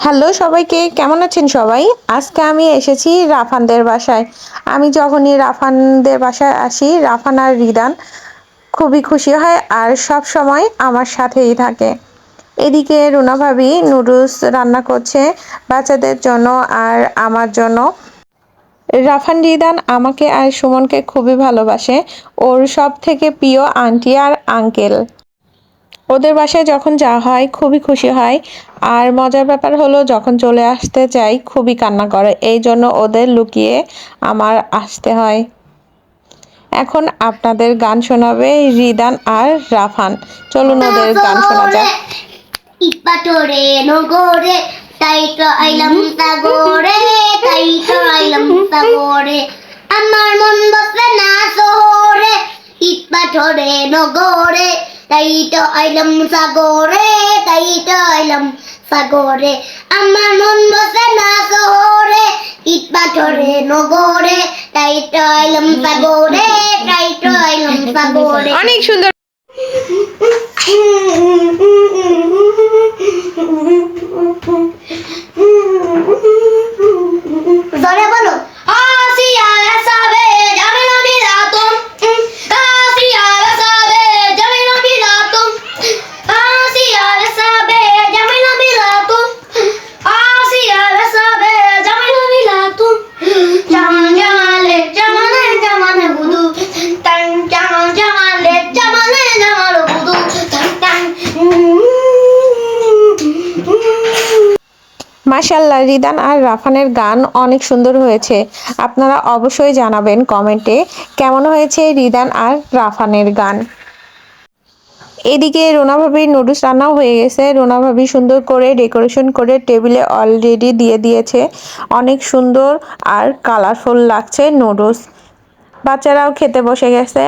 Hello সবাইকে, কেমন আছেন সবাই? আজকে আমি এসেছি রাফানদের বাসায়। আমি যখনই রাফানদের বাসায় আসি, রাফান আর রিদান খুবই খুশি হয় আর সব সময় আমার সাথেই থাকে। এদিকে রুনা ভাবি নুডলস রান্না করছে বাচ্চাদের জন্য আর আমার জন্য। রাফান, রিদান আমাকে আর সুমনকে খুবই ভালোবাসে। ওর সব থেকে প্রিয় আন্টি আর আঙ্কেল। ওদের বাসায় যখন যাওয়া হয় খুবই খুশি হয়। আর মজার ব্যাপার হলো যখন চলে আসতে চাই খুবই কান্না করে। এই জন্য ওদের লুকিয়ে আমার আসতে হয়। এখন আপনাদের গান শোনাবে রিদান আর রাফান। চলুন ওদের গান শোনা যাক। ইপাটরে নগরে তাই তো আইলাম সাগরে তাই তো আইলাম সাগরে আমার মন বসে না শহরে ইপাটরে নগরে তাই তো আইলাম সাগরে তাই তো আইলাম সাগরে আমার মন বসে না শহরে ইপাটরে নগরে তাই তো আইলাম সাগরে তাই তো আইলাম সাগরে অনেক সুন্দর জোরে মাশাল্লাহ রিদান আর রাফানের গান অনেক সুন্দর হয়েছে। আপনারা অবশ্যই জানাবেন কমেন্টে কেমন হয়েছে রিদান আর রাফানের গান। এদিকে রোনা ভাবির নুডলস রান্নাও হয়ে গেছে। রোনা ভাবি সুন্দর করে ডেকোরেশন করে টেবিলে অলরেডি দিয়ে দিয়েছে। অনেক সুন্দর আর কালারফুল লাগছে নুডলস। বাচ্চারাও খেতে বসে গেছে।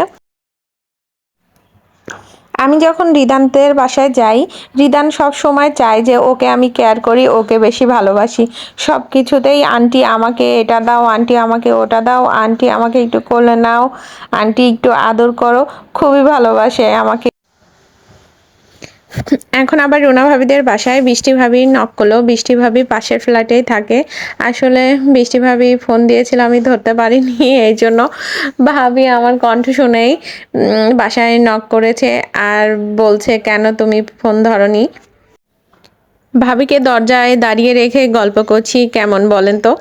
আমি যখন রিদান্তের বাসায় যাই, রিদান সব সময় চায় যে ওকে আমি কেয়ার করি, ওকে বেশি ভালোবাসি। সব কিছুতেই, আন্টি, আমাকে এটা দাও, আন্টি, আমাকে ওটা দাও, আন্টি, আমাকে একটু কোলে নাও, আন্টি, একটু আদর করো। খুবই ভালোবাসে আমাকে। এখন আবার রুনা ভাবিদের বাসায় বৃষ্টি ভাবি নক করল। বৃষ্টি ভাবি পাশের ফ্ল্যাটেই থাকে। আসলে বৃষ্টি ভাবি ফোন দিয়েছিল, আমি ধরতে পারিনি, এই জন্য ভাবি আমার কণ্ঠ শুনেই বাসায় নক করেছে আর বলছে, কেন তুমি ফোন ধরনি? ভাবিকে দরজায় দাঁড়িয়ে রেখে গল্প করছি, কেমন বলেন তো?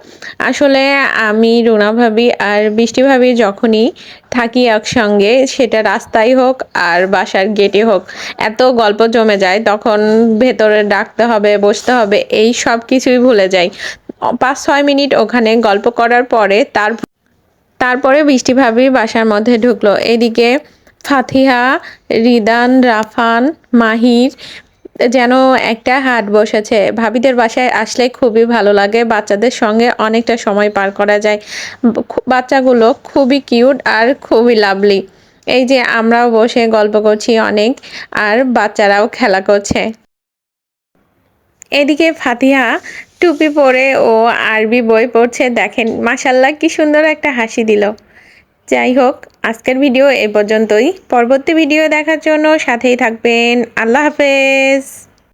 আসলে আমি, রুনা ভাবি আর বৃষ্টি ভাবি যখনই থাকি একসঙ্গে, সেটা রাস্তায় হোক আর বাসার গেটে হোক, এত গল্প জমে যায়, তখন ভেতরে ডাকতে হবে, বসতে হবে, এই সব কিছুই ভুলে যাই। পাঁচ, ছয় মিনিট ওখানে গল্প করার পরে তার, তারপরে বৃষ্টি ভাবি বাসার মধ্যে ঢুকলো। এদিকে ফাতিহা, রিদান, রাফান, মাহির যেন একটা হাট বসেছে। ভাবিদের বাসায় আসলে খুবই ভালো লাগে। বাচ্চাদের সঙ্গে অনেকটা সময় পার করা যায়। বাচ্চাগুলো খুবই কিউট আর খুবই লাভলি। এই যে আমরাও বসে গল্প করছি অনেক আর বাচ্চারাও খেলা করছে। এদিকে ফাতিহা টুপি পরে ও আরবি বই পড়ছে। দেখেন মাসাল্লাহ কি সুন্দর একটা হাসি দিল। যাই হোক আজকের ভিডিও এ পর্যন্তই। পরবর্তী ভিডিও দেখার জন্য সাথেই থাকবেন। আল্লাহ হাফেজ।